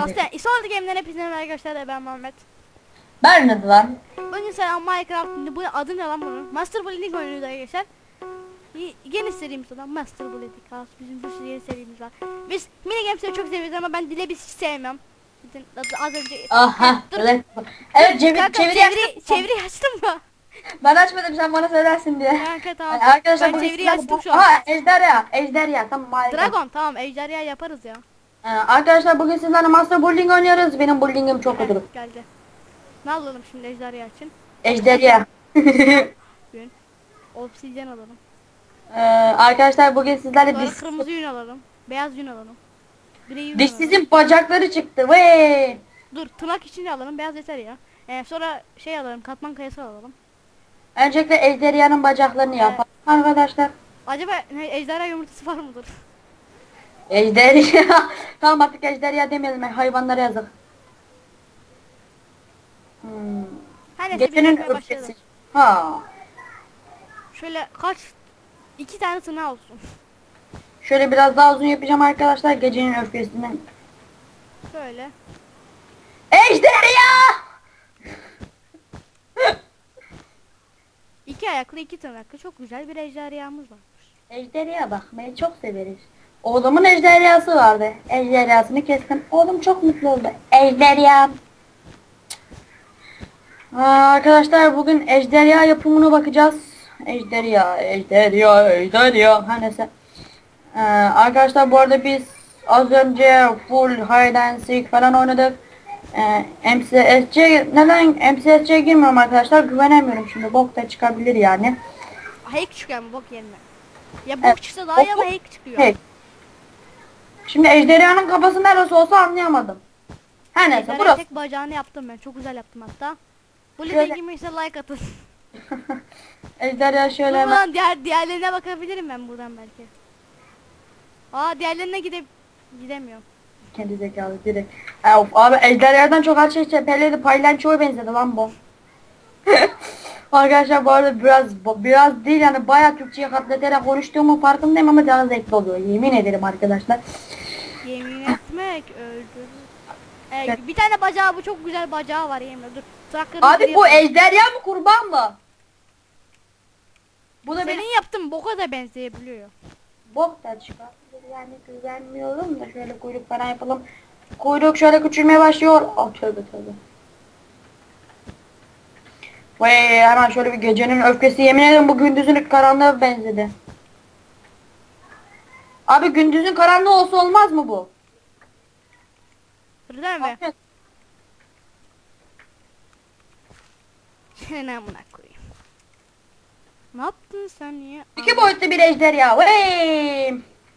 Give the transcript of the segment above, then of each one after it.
Kastı. Sonra Game'den hepinize merhaba arkadaşlar ben Muhammed. Ben ne lan? Bugün selam Minecraft. Bu adı ne lan bunun? Master Building oynuyoruz arkadaşlar. Yeni serimiz olan Master Building. House. Bizim bir sürü yeni serimiz var. Biz mini games'leri çok seviyoruz ama ben dile hiç sevmem. Az önce... Aha. Dur. Evet, evet çevir, Kanka, çeviri, çeviri, çeviri açtım mı? Ben açmadım sen bana söylersin diye. Kanka tamam. Yani arkadaşlar ben çeviri açtım bu- şu an. Ha ejderha. Ejderha. Tamam harika. Dragon tamam ejderha yaparız ya. Ee, arkadaşlar bugün sizlerle Master Building oynuyoruz. Benim buildingim çok kötü. Geldi. Ne alalım şimdi ejderha için? Ejderha. Gün. Obsidyen alalım. ee, arkadaşlar bugün sizlerle Sonra diş, kırmızı yün alalım. Beyaz yün alalım. Yün alalım. dişsizin bacakları çıktı. Vey. Dur tırnak için de alalım. Beyaz yeter ya. Ee, sonra şey alalım. Katman kayası alalım. Öncelikle ejderhanın bacaklarını yapalım. Arkadaşlar. Acaba ne, ejderha yumurtası var mıdır? Ejderha. tamam artık ejderha demeyelim. Hayvanlara yazık. Hmm. Her neyse Gecenin öfkesi. Ha. Şöyle kaç iki tane tırnağı olsun. Şöyle biraz daha uzun yapacağım arkadaşlar. Gecenin öfkesinden. Şöyle. Ejderha! İki ayaklı iki tırnaklı çok güzel bir ejderhamız var. Ejderha bakmayı çok severiz. Oğlumun ejderhası vardı. Ejderhasını kestim. Oğlum çok mutlu oldu. Ejderha. Aa, arkadaşlar bugün ejderha yapımına bakacağız. Ejderha, ejderha, ejderha. Her neyse. Ee, arkadaşlar bu arada biz az önce full hide and seek falan oynadık. Ee, MCSC neden MCSC'ye girmiyorum arkadaşlar güvenemiyorum şimdi bok da çıkabilir yani. Hack çıkıyor ama bok yerine. Ya bok Evet, çıksa daha iyi ama bok- hack çıkıyor. Hey. Şimdi ejderhanın kafası neresi olsa anlayamadım. Her neyse burası. tek bacağını yaptım ben. Çok güzel yaptım hatta. Bu Şöyle- lise girmişse like atın. Ejderha şöyle hemen. buradan diğer diğerlerine bakabilirim ben buradan belki. Aa diğerlerine gidip gidemiyorum. Kendi zekalı direkt. Ay, Of, abi ejderhadan çok her şey tepeledi paylançoya benzedi lan bu. Arkadaşlar bu arada biraz biraz değil yani bayağı Türkçe'ye katleterek konuştuğumun farkındayım ama canı zevkli oluyor. Yemin ederim arkadaşlar. Yemin etmek öldürür. Ee, Evet. bir tane bacağı bu çok güzel bacağı var yemin ederim. Dur. Trakörü Abi bu ejderha mı kurban mı? Bu da benim yaptığın boka da benzeyebiliyor. bok da çıkartılır yani güvenmiyorum da şöyle kuyruk falan yapalım. Kuyruk şöyle küçülmeye başlıyor. Oh tövbe tövbe. Vay hemen şöyle bir gecenin öfkesi yemin ederim bu gündüzün karanlığa benzedi. Abi gündüzün karanlığı olsa olmaz mı bu? Öyle değil mi? Seni amına koyayım. Ne yaptın sen niye? İki boyutlu bir ejderha. Vay!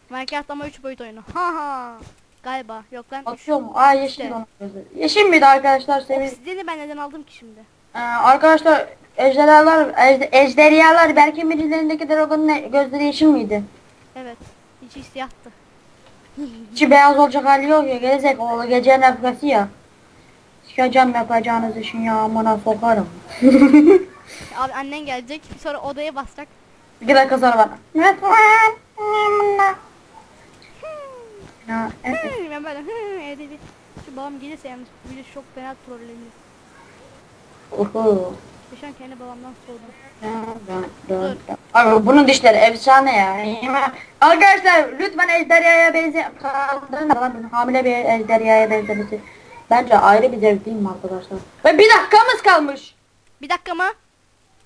Minecraft ama 3 boyut oyunu. Ha ha. Galiba. Yok lan 3. Atıyor mu? Aa yeşil İşte. Yeşil miydi arkadaşlar? Sevin. Obsidiyeni ben neden aldım ki şimdi? Ee, arkadaşlar ejderhalar ejde, ejderhalar belki birilerindeki dragonun gözleri yeşil miydi? Evet. İçi siyahtı. İçi beyaz olacak hali yok ya gelecek o gecenin öfkesi ya. Sikeceğim yapacağınız işin ya amına sokarım. Abi annen gelecek. Sonra odaya basacak. Bir dakika sonra bana. Lütfen. Ya, evet. Hı, ben böyle hı evde bir. Şu babam gelirse yalnız bir de çok fena trollenir. Uhu. An kendi babamdan soğudum. Abi bunun dişleri efsane ya. Arkadaşlar lütfen ejderhaya benze kaldırın lan hamile bir ejderhaya benzemesi. Bence ayrı bir zevk değil mi arkadaşlar? Ve bir dakikamız kalmış. Bir dakika mı?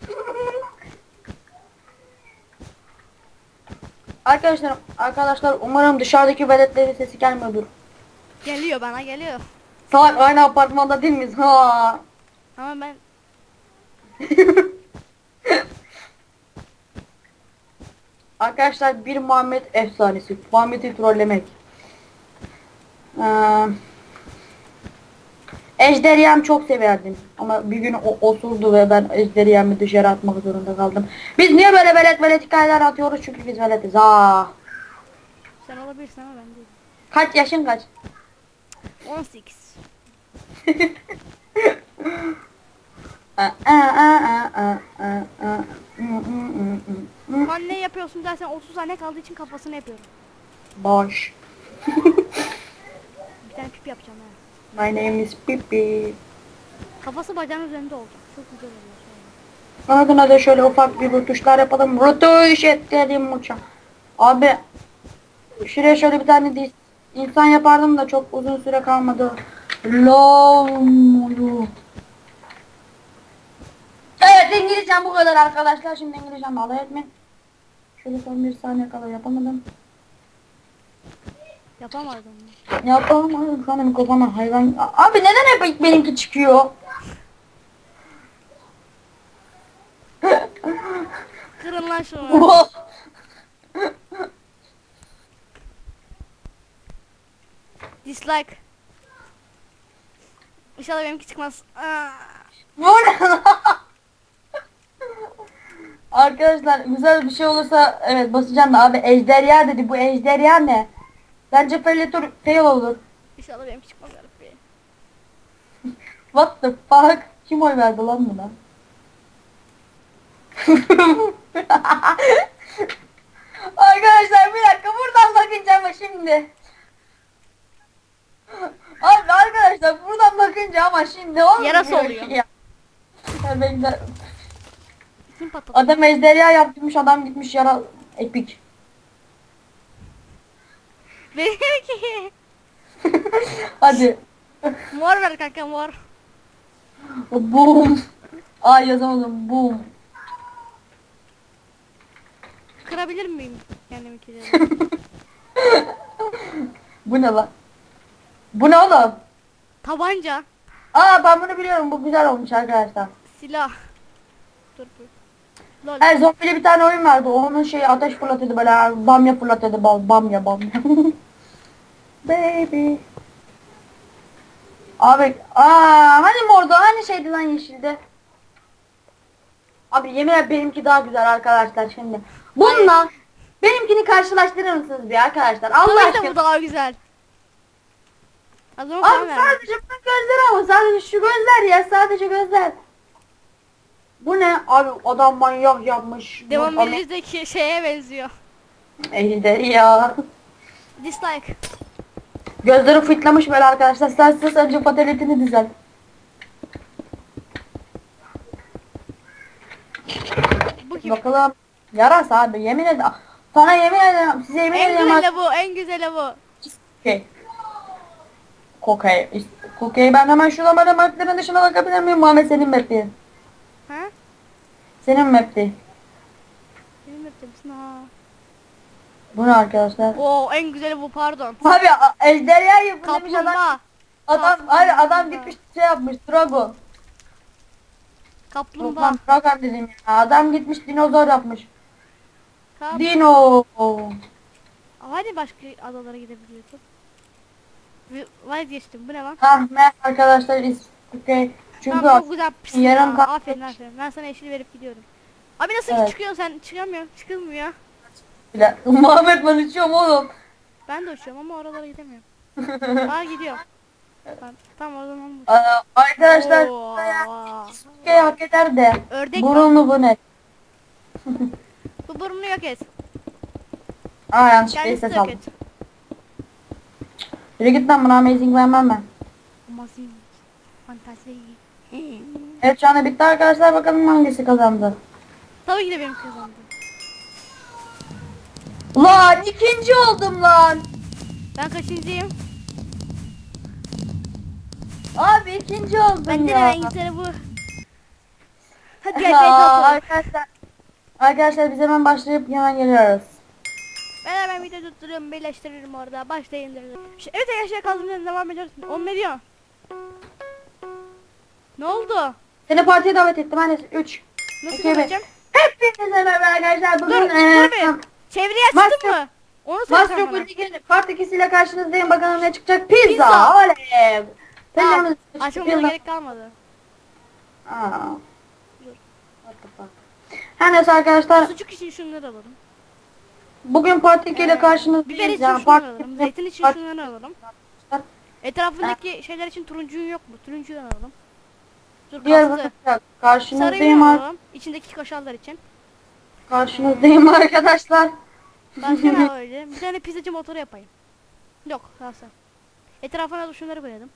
Arkadaşlar arkadaşlar umarım dışarıdaki veletlerin sesi gelmiyordur. Geliyor bana geliyor. Salak aynı apartmanda değil miyiz? Ha. Ama ben Arkadaşlar bir Muhammed efsanesi. Muhammed'i trollemek. Ee, Ejderham çok severdim. Ama bir gün o osurdu ve ben ejderhamı dışarı atmak zorunda kaldım. Biz niye böyle velet velet hikayeler atıyoruz? Çünkü biz veletiz. Aa. sen olabilirsin ama ben değilim. Kaç yaşın kaç? 18. Lan ne yapıyorsun dersen 30 saniye kaldığı için kafasını yapıyorum. Boş. Bir tane pip yapacağım ha. My name is Pipi. Kafası bacağın üzerinde olacak. Çok güzel oluyor. Ardına da şöyle ufak bir rutuşlar yapalım. Rutuş ettiğim uçak. Abi şuraya şöyle bir tane insan yapardım da çok uzun süre kalmadı. Long. Evet İngilizcem bu kadar arkadaşlar. Şimdi İngilizcem alay etmeyin. Şöyle son bir saniye kadar yapamadım. Yapamadım. Yapamadım. Şu mikrofona hayvan. Abi neden hep benimki çıkıyor? Kırın lan şunu. Dislike. İnşallah benimki çıkmaz. Ne lan? Arkadaşlar güzel bir şey olursa evet basacağım da abi ejderha dedi bu ejderha ne? Bence Predator fail olur. İnşallah benimki çıkmaz Arif What the fuck? Kim oy verdi lan buna? Arkadaşlar bir dakika buradan bakınca ama şimdi. Abi arkadaşlar buradan bakınca ama şimdi olmuyor Yarası oluyor. Ya. Ya ben de- Kim patladı? Adam ejderha yaptırmış adam gitmiş yara epik. Benimki. Hadi. mor ver kanka mor. Boom. Aa yazamadım. Boom. Kırabilir miyim kendiminkileri? Bu ne lan? Bu ne oğlum? Tabanca. Aa ben bunu biliyorum. Bu güzel olmuş arkadaşlar. Silah. Dur dur. Lol. Evet zombili bir tane oyun vardı. Onun şeyi ateş fırlatıyordu böyle bamya fırlatıyordu. Bal, bamya bamya. Baby. Abi aa hani mordu hani şeydi lan yeşildi. Abi yemin benimki daha güzel arkadaşlar şimdi. Bununla benimkini karşılaştırır mısınız bir arkadaşlar? Allah Tabii aşkına. bu daha güzel. Az Abi sadece bunun gözleri ama sadece şu gözler ya sadece gözler. Bu ne? Abi adam manyak yapmış. Devam elinizdeki şeye benziyor. Ejder ya. Dislike. Gözleri fıtlamış böyle arkadaşlar. Sen size önce pateletini düzelt. Bu kim? Bakalım. Yarası abi yemin ederim. Sana yemin ederim. Size yemin En ederim. güzeli bu, en güzeli bu. Okey. Kokey. Kokey ben hemen şuradan böyle maplerin dışına bakabilir miyim? Muhammed senin maplerin. Senin maplerin. Benim yaptığımsın ha. Bu ne arkadaşlar? Oo en güzeli bu pardon. Abi a- ejderha yapın demiş adam. Kaplumbağa. Adam, Kaplumbağa. abi adam gitmiş şey yapmış. Drago. Kaplumbağa. Lan Dragon dedim ya. Adam gitmiş dinozor yapmış. Kap. Dino. Hadi başka adalara gidebiliyordum. Ve- Vazgeçtim. Bu ne lan? Ah me arkadaşlar is okay. Çünkü Tamam çok güzel pis. yarım ya. kalp- Aferin aferin. Ben sana yeşil verip gidiyorum. Abi nasıl Evet. çıkıyorsun sen? Çıkamıyor. Çıkılmıyor. bile. Muhammed ben uçuyorum oğlum. Ben de uçuyorum ama oralara gidemiyorum. Aa gidiyor. Ben, tam oradan olmuş. Aa, arkadaşlar Oo, şey hak eder de. Ördek Burunlu bu ne? bu burnunu yok et. Aa yanlışlıkla Kendisi ses yok aldım. et. Yürü git lan buna amazing vermem ben. Amazing. Fantazi. Evet şu anda bitti arkadaşlar bakalım hangisi kazandı. Tabii ki de benim kazandım. Lan ikinci oldum lan. Ben kaçıncıyım? Abi ikinci oldum Ben de ya. en güzeli bu. Hadi gel Aa, arkadaşlar. Arkadaşlar biz hemen başlayıp hemen geliyoruz. Ben hemen video tutturuyorum, birleştiririm orada. Başlayın derim. Evet arkadaşlar kaldığımız yerden devam ediyoruz. On ne diyor? Ne oldu? Seni partiye davet ettim. Hani 3. Nasıl Peki, göreceğim? Hepinize merhaba arkadaşlar. Dur, Bugün dur eee, bir. Çevreyi Master- açtın mı? Onu söylesene Master bana. Lig'in part 2'siyle karşınızdayım. Bakalım ne çıkacak? Pizza. Pizza. Oley. Tamam, Açmamıza gerek kalmadı. Aa. What the fuck? Her neyse arkadaşlar Sucuk için şunları alalım. bugün part 2 ile Biber karşınızdayız. için Yani şunları alalım. 2'de Zeytin için şunları alalım. Etrafındaki şeyler için turuncun yok mu? Turuncuyu alalım. Dur bölümde Sarıyı karşınızdayım ar-. İçindeki kaşarlar için. karşınızdayım arkadaşlar. Başka ne öyle? Bir tane pizzacı motoru yapayım. Yok kalsın. Etrafına da şunları koyalım.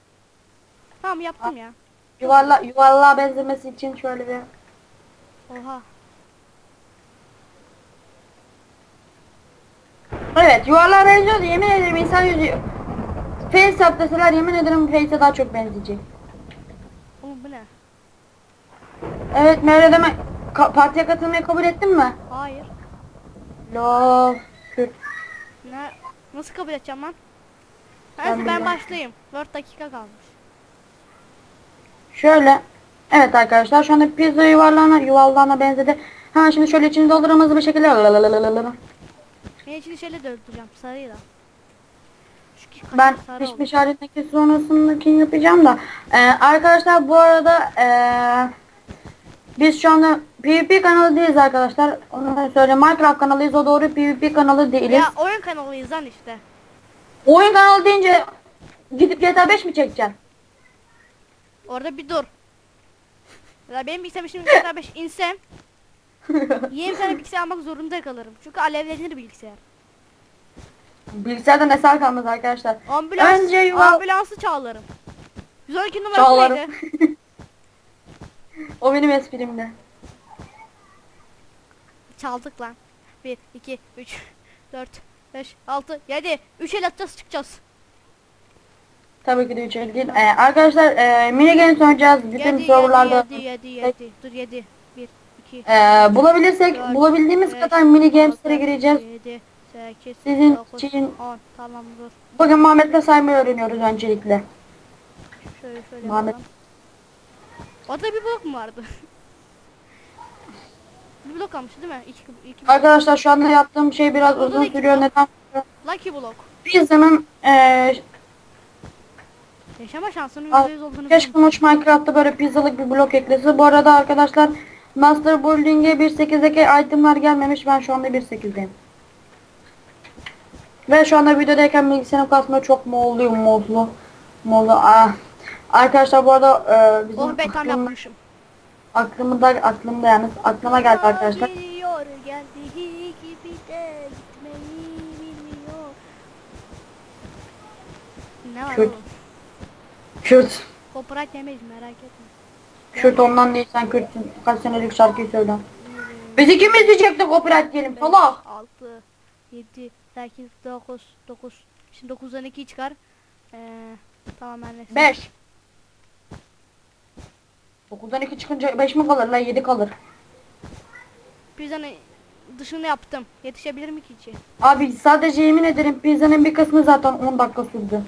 Tamam yaptım ya. Yuvarla yuvarlığa benzemesi için şöyle bir Oha. Evet yuvarlığa benziyordu yemin ederim insan yüzü Face yap deseler yemin ederim Face'e daha çok benzeyecek. Oğlum bu ne? Evet Mevlüt Emen ka- partiye katılmayı kabul ettin mi? Hayır. Kürt. Ne? Nasıl kabul edeceğim lan? Ben Neyse ben bilmem. başlayayım. 4 dakika kalmış. Şöyle. Evet arkadaşlar şu anda pizza yuvarlağına yuvarlağına benzedi. Hemen şimdi şöyle içini hızlı bir şekilde. Lalalalalalala. Ben içini şöyle döndüreceğim sarıyla. Çünkü kaşık Ben sarı oldu. pişmiş halindeki sonrasındakini yapacağım da. Ee, arkadaşlar bu arada ee, biz şu anda PvP kanalı değiliz arkadaşlar. Onu söyleyeyim. Minecraft kanalıyız. O doğru PvP kanalı değiliz. Ya oyun kanalıyız lan işte. Oyun kanalı deyince gidip GTA 5 mi çekeceksin? Orada bir dur. Ya benim bilgisayarım şimdi GTA 5 insem yeni bir tane bilgisayar almak zorunda kalırım. Çünkü alevlenir bilgisayar. Bilgisayardan eser kalmaz arkadaşlar. Ambulans, Önce yuva- ambulansı çağlarım. 112 numarası Çağlarım. neydi? o benim esprimdi. Çaldık lan. 1, 2, 3, 4, 5, 6, 7. 3 el atacağız çıkacağız. Tabii ki de 3 el değil. Ee, arkadaşlar e, mini games oynayacağız. Bütün 7, 7, serverlarda. 7, 7, 7. Dur 7. 1, 2, Ee, bulabilirsek Dört, bulabildiğimiz beş, kadar mini games'lere gireceğiz. 7, 8, Sizin 9, için- 10. Tamam dur. Bugün Muhammed'le saymayı öğreniyoruz öncelikle. Şöyle şöyle Muhammed. yapalım. Orada bir blok mu vardı? bir blok almış değil mi? İki, iki blok. Arkadaşlar şu anda yaptığım şey biraz Orada da uzun iki sürüyor. blok. Neden? Lucky blok. Pizza'nın eee Yaşama şansının Al, %100 olduğunu keşke biliyorum. Uç Minecraft'ta böyle pizzalık bir blok eklese. Bu arada arkadaşlar Master Building'e 1.8'deki itemler gelmemiş. Ben şu anda 1.8'deyim. Ve şu anda videodayken bilgisayarım kasmıyor. Çok moğluyum moğlu. Moğlu. Ah. Arkadaşlar bu arada eee bizim Oh be tam aklım- yapmışım. aklımda aklımda yalnız aklıma geldi arkadaşlar. Geliyor geldiği gibi de gitmeyi bilmiyor. Ne var Kürt. oğlum? Kürt. Copyright yemeyiz merak etme. Kürt ondan değil sen Kürtsün. Kaç senelik şarkıyı söyle. Biz ikimiz diyecektik copyright diyelim salak. 6, 7, 8, 9, 9. Şimdi 9'dan 2 çıkar. Ee, tamam de. 5. 9'dan 2 çıkınca 5 mi kalır lan 7 kalır. Pizzanın dışını yaptım. Yetişebilir mi ki içi? Abi sadece yemin ederim pizzanın bir kısmı zaten 10 dakika sürdü.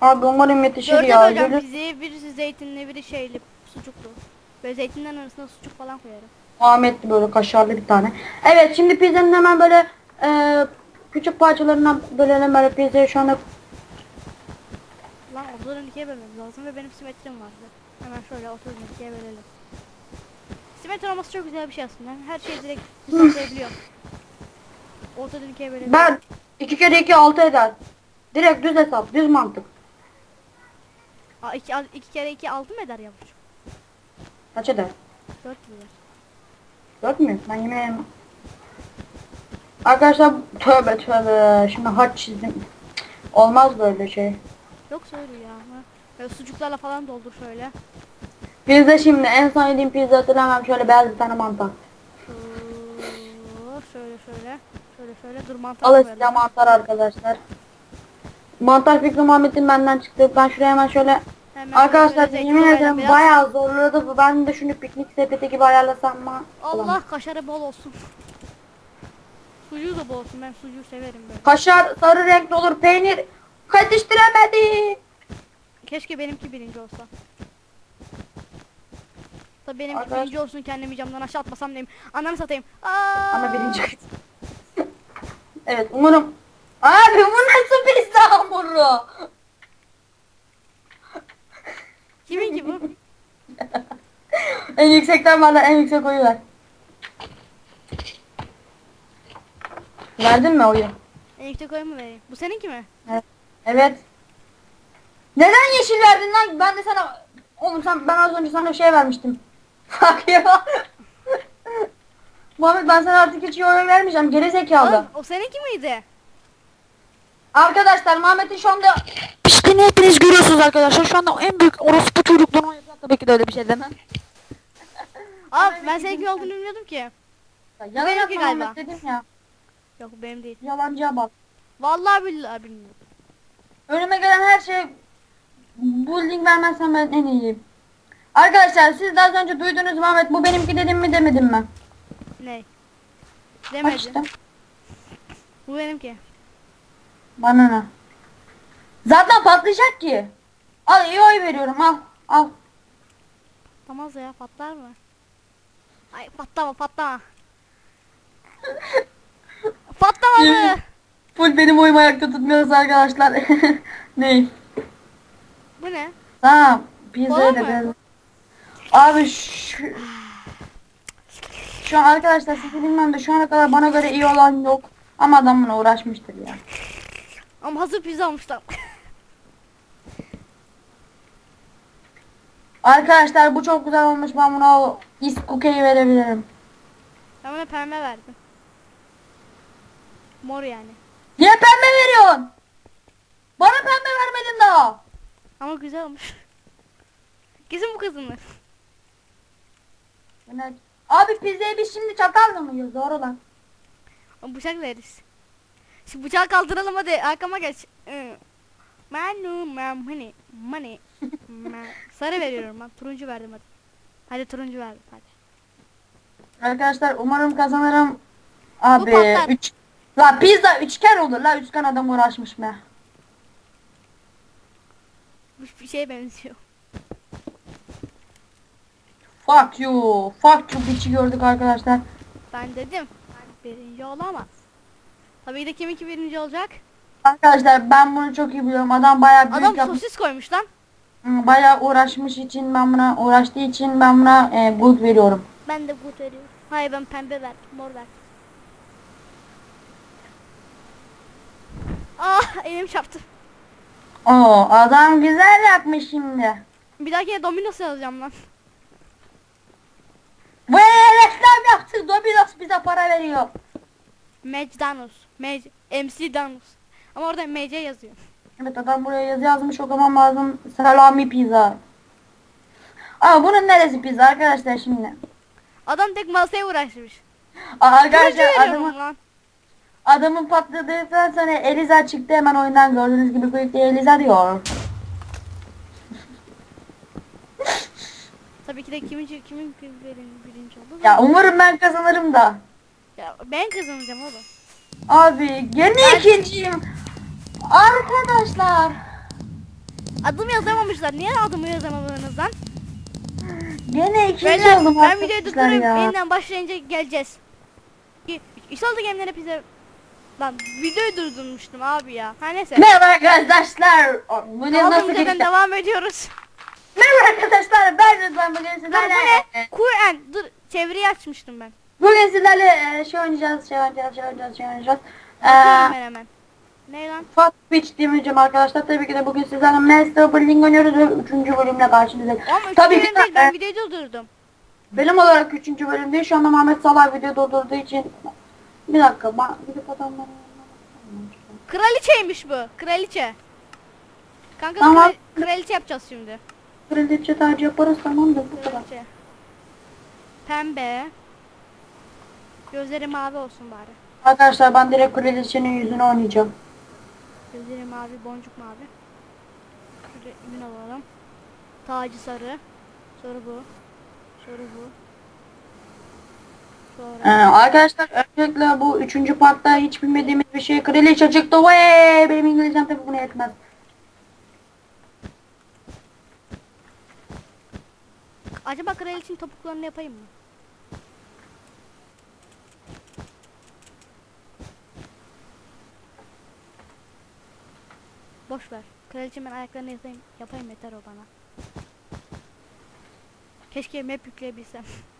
Abi umarım yetişir Dörde ya. böleceğim Böyle pizzayı. Birisi zeytinli, biri şeyli, sucuklu. Böyle zeytinden arasına sucuk falan koyarım. Ahmetli böyle kaşarlı bir tane. Evet şimdi pizzanın hemen böyle e, küçük parçalarından bölelim böyle pizzayı şu anda Lan ortadan ikiye bölmemiz lazım ve benim simetrim vardı. Hemen şöyle ortadan ikiye bölelim. Simetri olması çok güzel bir şey aslında. Her şeyi direkt hesaplayabiliyor. Ortadan ikiye bölelim. ben 2 kere 2 6 eder. Direkt düz hesap, düz mantık. Aa, iki, al- iki kere iki altı mı eder yavrucuğum? Kaç eder? Dört mü eder? 4 mü? Ben ederim. Arkadaşlar tövbe tövbe. Şimdi haç çizdim. Olmaz böyle şey. Yok söyle ya. Böyle sucuklarla falan doldur şöyle. Pizza şimdi en son yediğim pizza hatırlamam şöyle beyaz bir tane mantar. Şöyle şöyle şöyle. Şöyle şöyle dur mantar Alın size mantar arkadaşlar. Mantar fikri Muhammed'in benden çıktı. Ben şuraya hemen şöyle Hemen Arkadaşlar şöyle yemin ederim biraz- bayağı zorladı bu. Ben de şunu piknik sepeti gibi ayarlasam mı? Allah kaşarı bol olsun. Sucuğu da bol olsun. Ben sucuğu severim böyle. Kaşar sarı renkli olur peynir. Yetiştiremedi. Keşke benimki birinci olsa. Tabii benimki Arkadaş- birinci olsun kendimi camdan aşağı atmasam diyeyim. Ananı satayım. Aa! Ama birinci. evet umarım. Abi bu nasıl pizza hamuru? Kimin ki bu? en yüksekten bana en yüksek oyu ver. Verdin mi oyu? En yüksek oyu mu vereyim? Bu seninki mi? Evet. Evet. Neden yeşil verdin lan? Ben de sana... Oğlum sen, ben az önce sana şey vermiştim. Bak ya. Muhammed ben sana artık hiç yorum vermeyeceğim. Geri zekalı. Oğlum, o seninki miydi? Arkadaşlar Muhammed'in şu anda piştiğini hepiniz görüyorsunuz arkadaşlar. Şu anda en büyük orospu çocukluğunu oynuyor. Tabii ki de öyle bir şey demem. Abi ben senin kim olduğunu bilmiyordum ki. Yalan benimki yapma galiba. Muhammed dedim ya. Yok benim değil. Yalancıya bak. Vallahi billahi bilmiyorum. Önüme gelen her şey bu link vermezsen ben en iyiyim. Arkadaşlar siz az önce duydunuz Muhammed bu benimki dedim mi demedim mi? Ne? Bak Demedi. işte. Bu benimki. Bana ne? Zaten patlayacak ki. Al iyi oy veriyorum al. Al. Patlamaz ya patlar mı? Ay patlama patlama. Patlamadı. Full benim oyumu ayakta tutmuyoruz arkadaşlar. ne? Bu ne? Tamam. Mu? biraz. Abi şu... Şu an arkadaşlar sizi bilmem de şu ana kadar bana göre iyi olan yok. Ama adam buna uğraşmıştır ya. Ama hazır pizza almışlar. Arkadaşlar bu çok güzel olmuş. Ben buna o is cookie'yi verebilirim. ben buna pembe verdim. Mor yani. Niye pembe veriyorsun? Bana pembe vermedin daha. Ama güzel olmuş. Kesin bu kızımız. Evet. Abi pizzayı biz şimdi çatalla mı yiyoruz? Doğru lan. Bıçak veririz. Şimdi bıçağı kaldıralım hadi arkama geç. Manu mam hani mani. Sarı veriyorum ben. Turuncu verdim hadi. Hadi turuncu verdim hadi. Arkadaşlar umarım kazanırım. Abi 3 La pizza üçgen olur la üçgen adam uğraşmış. Bu bir şeye benziyor. Fuck you. Fuck you bitch'i gördük arkadaşlar. Ben dedim. Birinci olamaz. Tabii de kiminki birinci olacak? Arkadaşlar ben bunu çok iyi biliyorum. Adam bayağı büyük Adam yapmış. sosis koymuş lan. Bayağı uğraşmış için ben buna uğraştığı için ben buna e, good veriyorum. Ben de bu veriyorum. Hayır ben pembe verdim. Mor verdim. Ah elim çarptı. Oo adam güzel yapmış şimdi. Bir dahakine Domino's yazacağım lan. Ve reklam yaptık. Domino's bize para veriyor. McDonald's. Mc, MC Donald's. Ama orada MC yazıyor. Evet adam buraya yazı yazmış okumam lazım. Salami pizza. Ama bunun neresi pizza arkadaşlar şimdi? Adam tek masaya uğraşmış. Aa, Arkadaşlar adamın, lan. Adamın patladıktan sonra Eliza çıktı hemen oyundan gördüğünüz gibi quickly Eliza diyor. Tabii ki de kimin kimin birinci, oldu? Ya umarım ben kazanırım da. Ya ben kazanacağım oğlum. Abi gene ikinciyim. Arkadaşlar. Adımı yazamamışlar. Niye adımı yazamadınız lan? Gene ikinci Beyler oldum ben videoyu arkadaşlar durdurup ya. yeniden başlayınca geleceğiz. İşalı gemlere bize... Lan videoyu durdurmuştum abi ya. Ha neyse. Merhaba arkadaşlar. Bu ne nasıl geçti? devam ediyoruz. Merhaba arkadaşlar ben Rıdvan bugün Lan bu sizlerle. ne? Kuren. Dur çevreyi açmıştım ben. Bugün sizlerle e, şey oynayacağız, şey oynayacağız, şey oynayacağız, şey oynayacağız. Bakıyorum Ee, ben hemen. Ne lan? Fat Pitch diyemeyeceğim arkadaşlar. Tabii ki de bugün sizlerle Master Building oynuyoruz ve 3. bölümle karşınızdayım. Ama Tabii ki değil ben de videoyu durdurdum. bölüm olarak 3. bölüm değil. Şu anda Mehmet Salah video durdurduğu için bir dakika. ba- Gidip adamları Kraliçeymiş bu. Kraliçe. Kanka Tamam. kral- kraliçe yapacağız şimdi. Kraliçe tacı yaparız tamamdır bu kadar. Kraliçe. Pembe. Gözleri mavi olsun bari. Arkadaşlar ben direkt kraliçenin yüzünü oynayacağım. Gözleri mavi, boncuk mavi. Şöyle ürün alalım. Tacı sarı. Sonra bu. Sonra bu. Ee, arkadaşlar öncelikle bu 3. partta hiç bilmediğimiz bir şey kraliçe çıktı. Vay benim İngilizcem tabii buna yetmez. Acaba kraliçenin topuklarını yapayım mı? Boş ver. Kraliçemin ayaklarını yapayım, yapayım yeter o bana. Keşke map yükleyebilsem.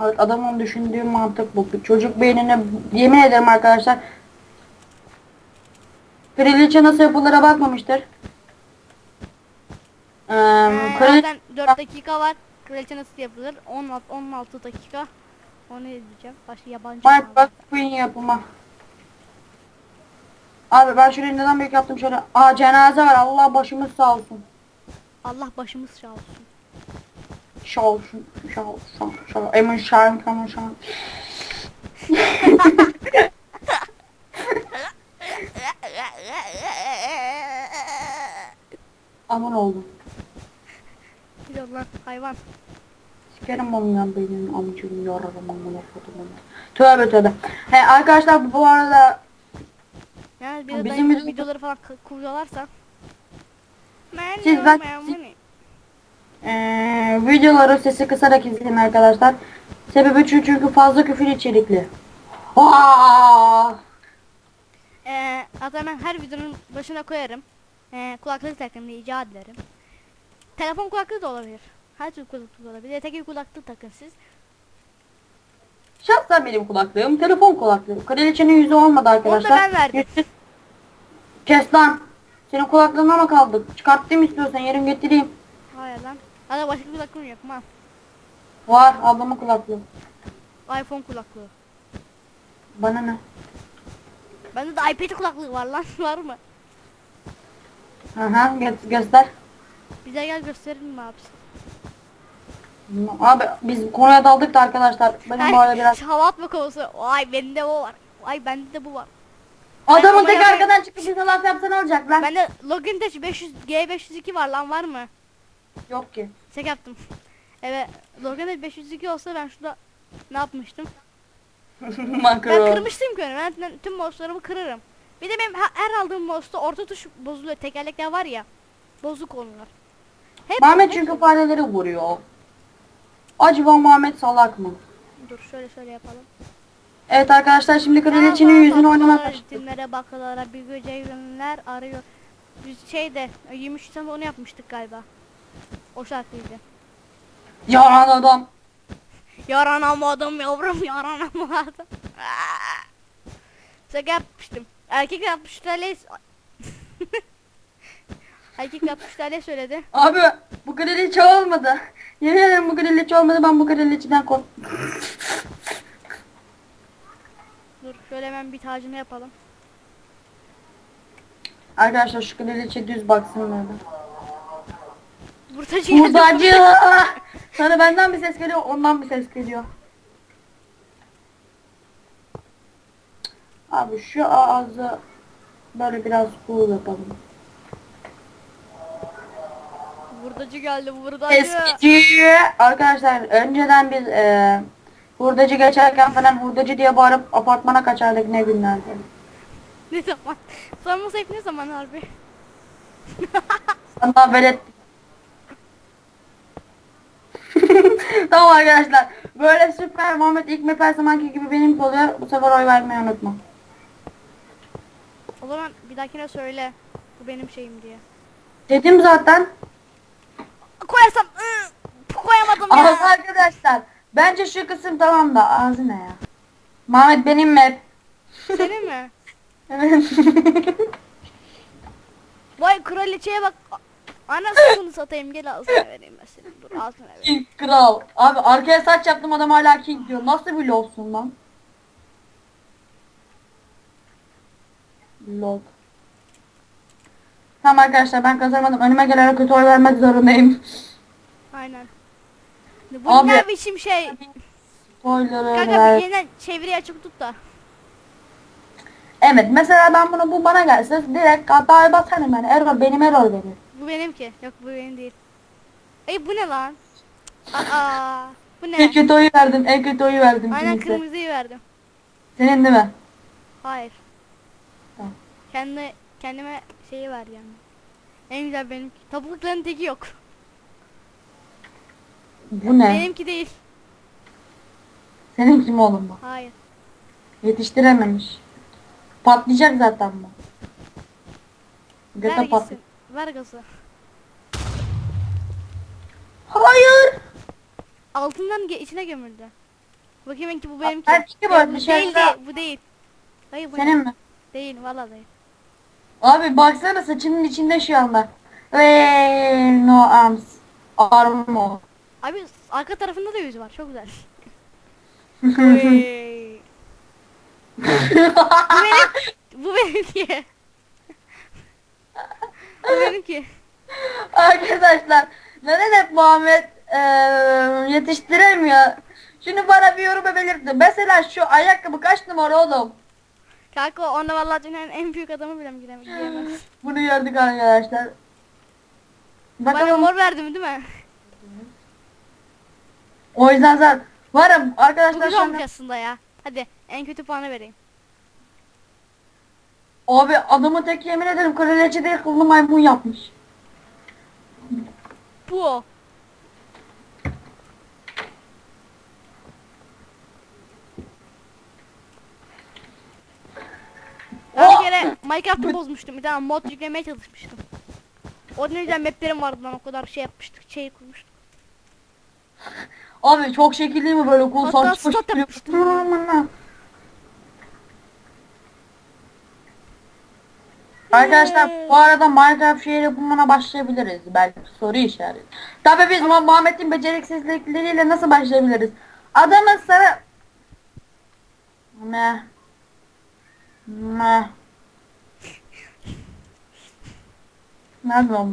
Evet adamın düşündüğü mantık bu. Çocuk beynine yemin ederim arkadaşlar. Kraliçe nasıl yapılara bakmamıştır. Ee, Ee, kraliçe zaten 4 dakika var. Kraliçe nasıl yapılır? 16, 16 dakika. Onu izleyeceğim. Başka yabancı Minecraft kanallarda. Queen yapımı. Abi ben şurayı neden büyük yaptım şöyle. Aa cenaze var Allah başımız sağ olsun. Allah başımız sağ olsun. Sağ olsun. Sağ olsun. Emin şahın tamam şahın. Aman oğlum. Gidiyor lan hayvan. Sikerim onu ya benim amcım yararım amına kodumun. Tövbe tövbe. He arkadaşlar bu arada Yani bir Bizim videoları falan kuruyorlarsa. Ben Siz ben- ben eee videoları sesi kısarak izleyin arkadaşlar. Sebebi çünkü çünkü fazla küfür içerikli. Aa! Ee, hatta ben her videonun başına koyarım. Ee, kulaklık takın rica ederim. Telefon kulaklığı da olabilir. Her türlü kulaklık olabilir. Tek kulaklık takın siz. Şahsen benim kulaklığım telefon kulaklığı. Kraliçenin yüzü olmadı arkadaşlar. ben verdim. Yüzü- Kes lan. Senin kulaklığına mı kaldık? Çıkarttım istiyorsan yarın getireyim. Hayır lan. Hadi başka bir kulaklığım yok. Man. Var ablamın kulaklığı. iPhone kulaklığı. Bana ne? Bende de iPad kulaklığı var lan. var mı? Hı gö- göster. Bize gel gösterelim mi abi? Abi biz konuya daldık da arkadaşlar. Benim bu arada biraz... Hava atma konusu. Vay bende o var. Vay bende de bu var. Adamın tek arkadan çıkıp bize laf yapsa ne olacak lan? Bende Logitech 500 G502 var lan var mı? Yok ki. Çek yaptım. Evet Logitech 502 olsa ben şurada ne yapmıştım? Ben Makro. kırmıştım ki onu. Ben tüm- mouse'larımı kırarım. Bir de benim her aldığım mouse'da orta tuş bozuluyor. Tekerlekler var ya. Bozuk onlar. Hep hep- çünkü fareleri vuruyor. Acaba Muhammed salak mı? Dur şöyle şöyle yapalım. Evet arkadaşlar şimdi kraliçenin yüzünü oynamak başladık. Dinlere bakılara bir günler arıyor. Biz şeyde 23 Nisan'da onu yapmıştık galiba. O şarkıydı. Yaran adam. Yaranamadım yavrum yaranamadım. Şaka yapmıştım. Erkek 60 TL Erkek 60 TL söyledi. Abi bu kraliçe olmadı. Yemin ederim bu kraliçe olmadı ben bu kraliçeden kork. Dur şöyle hemen bir tacını yapalım. Arkadaşlar şu kraliçe düz baksın nerede. Burtacı geldi. Buzdacı. Sana benden bir ses geliyor ondan bir ses geliyor. Abi şu ağzı böyle biraz cool yapalım. Burtacı geldi burtacı. Eskici. Arkadaşlar önceden biz e, hurdacı geçerken falan hurdacı diye bağırıp apartmana kaçardık ne günlerdi. Ne zaman? Sorma sayıp ne zaman harbi? Hatta velet. tamam arkadaşlar. Böyle süper Muhammed ilk map her zamanki gibi benim oluyor. Bu sefer oy vermeyi unutma. O zaman bir dahakine söyle. Bu benim şeyim diye. Dedim zaten. Koyarsam ıı, koyamadım Ama ya. arkadaşlar bence şu kısım tamam da ağzı ne ya? Muhammed benim map. Senin mi? Evet. Vay kraliçeye bak. Anasını satayım gel ağzına vereyim ben senin. Dur ağzına vereyim. King kral. Abi arkaya saç yaptım adam hala king diyor. Nasıl bir lolsun lan? Lol. Tamam arkadaşlar ben kazanmadım. Önüme gelene kötü oy vermek zorundayım. Aynen. Bu Abi- ne biçim şey? Spoiler Kanka ver. bir yeniden çeviri açık tut da. Evet mesela ben bunu bu bana gelse direkt hataya basarım yani. Error benim error verir. Bu benimki. Yok bu benim değil. Ey bu ne lan? Aa, bu ne? kötü oyu verdim. En kötü oyu verdim. Aynen kimse. kırmızıyı verdim. Senin değil mi? Hayır. Tamam. Kendi kendime şeyi ver yani. En güzel benimki. Topukların teki yok. Bu ne? Benimki değil. Senin kim oğlum bu? Hayır. Yetiştirememiş. Patlayacak zaten bu. Göte patlayacak. Ver gazı. Hayır. Altından ge- içine gömüldü. Bakayım benimki bu benimki. belki Yok, böyle bu dışarıda- değil değil. Bu değil. Hayır bu Senin ne? mi? Değil valla değil. Abi baksana saçının içinde şu anda. Eee, no arms. Arm o. Abi arka tarafında da yüz var. Çok güzel. Oy. bu benim. Bu benimki. Bu benimki. Arkadaşlar neden hep Muhammed eee, yetiştiremiyor? Şunu bana bir yoruma belirtin. Mesela şu ayakkabı kaç numara oğlum? Kanka ona vallahi dünyanın en büyük adamı bile mi giremez? Bunu gördük arkadaşlar. Bana Bakalım mor verdim değil mi? o yüzden zaten varım arkadaşlar güzel şu olmuş anda- aslında ya. Hadi en kötü puanı vereyim. Abi adamı tek yemin ederim kraliçe değil kıllı maymun yapmış. Bu o. Ben bir kere Minecraft'ı bozmuştum. Bir tane mod yüklemeye çalışmıştım. O güzel maplerim vardı lan o kadar şey yapmıştık. Şey kurmuştuk. Abi çok şekilli mi böyle kul Hatta stat şekilli- yapmıştım. Arkadaşlar bu arada Minecraft şehir yapımına başlayabiliriz belki soru işareti. Tabii biz Mu- Muhammed'in beceriksizlikleriyle nasıl başlayabiliriz? Adamın sana ne? Ne? Nerede o?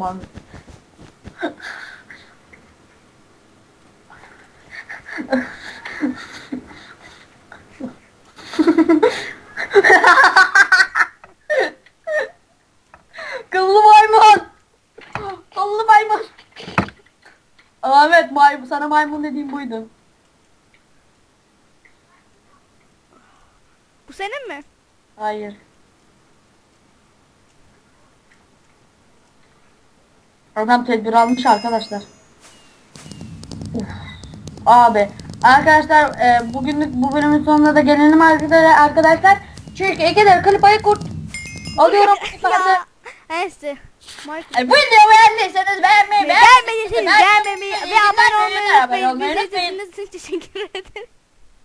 Kıllı maymun. Kıllı maymun. Ahmet maymun sana maymun dediğim buydu. Bu senin mi? Hayır. Adam tedbir almış arkadaşlar. Uf. Abi. Arkadaşlar e, bugünlük bu bölümün sonuna da gelelim arkadaşlar. arkadaşlar. Çünkü Ege'de klip ayı kurt. Alıyorum. Neyse. Minecraft. Bu videoyu beğendiyseniz beğenmeyi, beğenmediyseniz beğenmeyi ve abone olmayı unutmayın. Bizi izlediğiniz için teşekkür ederim.